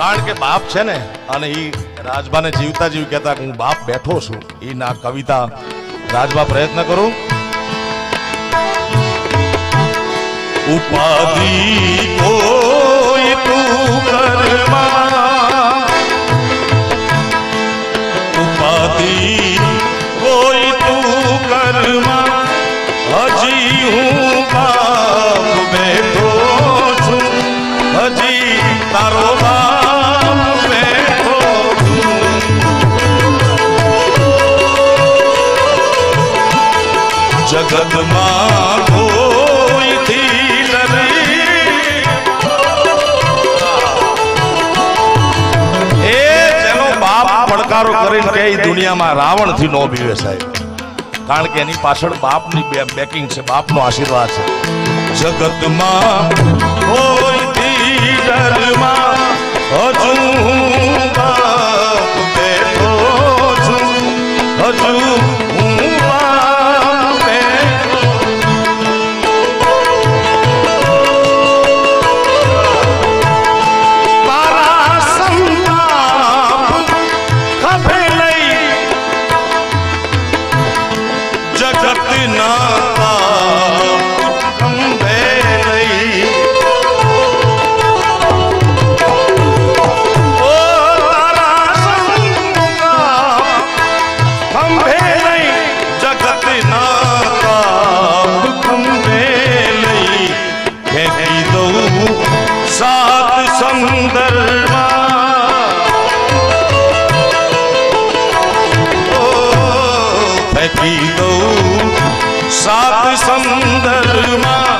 કારણ કે બાપ છે ને, અને એ રાજબાને જીવતા જીવ કહેતા કે હું બાપ બેઠો છું એ ના કવિતા રાજબા પ્રયત્ન કરું. ઉપાધિ કોઈ જગતમાં કોઈથી નથી એ પડકારો કરીને કે દુનિયામાં રાવણ નો બીવે સાહેબ. કારણ કે એની પાછળ બાપની બેકિંગ છે, બાપનો આશીર્વાદ છે. જગતમાં કોઈથી દઉં સાત સંદરમાં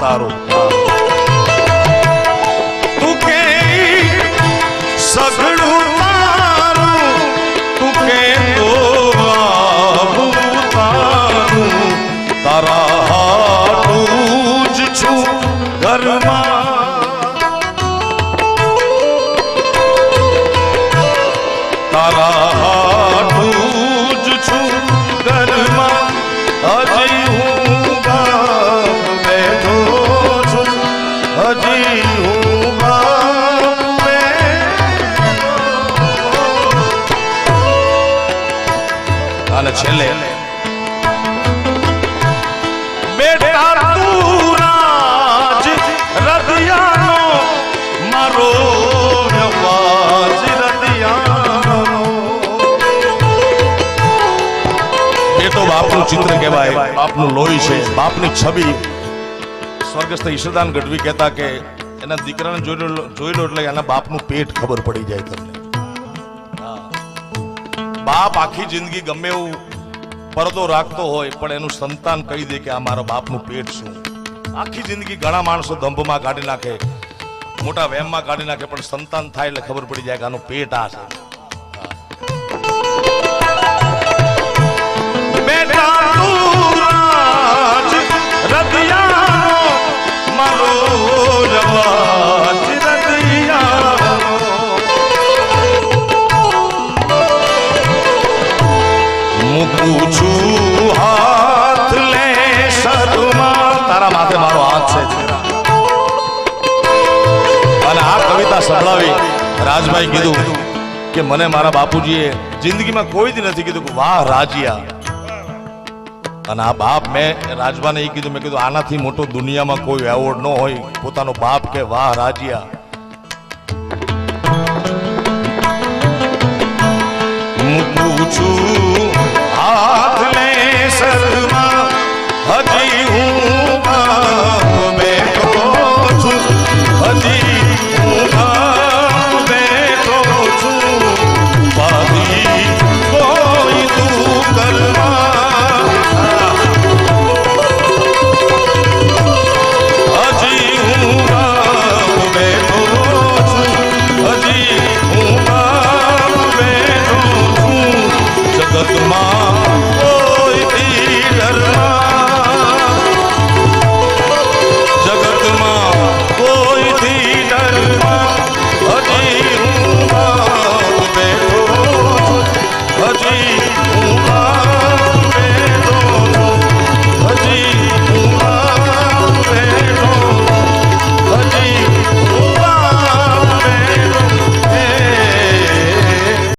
તારું તું કે તો આવું તારું તું કે તારું તારા હાટું જ છું ઘરમાં. તારા છેલ્લે બેટા તું રાજ રદિયાનો મારો અવાજ રદિયાનો એ તો બાપનું ચિત્ર કહેવાય. બાપનું લોહી છે. બાપની છબી. સ્વર્ગસ્થ ઈશ્વરદાન ગઢવી કહેતા કે એના દીકરાને જોઈ લો જોઈ લો એટલે એના બાપનું પેટ ખબર પડી જાય તમને. બાપ આખી જિંદગી ગમે એવું પરદો રાખતો હોય પણ એનું સંતાન કહી દે કે આ મારા બાપનું પેટ શું આખી જિંદગી ઘણા માણસો ધંભમાં કાઢી નાખે, મોટા વહેમમાં કાઢી નાખે, પણ સંતાન થાય એટલે ખબર પડી જાય કે આનું પેટ આ છે. બેટા! સંભળાવી રાજભાઈ કીધું કે મને મારા બાપુજીએ જિંદગીમાં કોઈ દી નથી કીધું વાહ રાજિયા. અને આ બાપ મેં રાજભાને એ કીધું, મેં કીધું, આનાથી મોટો દુનિયામાં કોઈ એવોર્ડ ન હોય, પોતાનો બાપ કે વાહ રાજીયા. હું હાથ લે মা।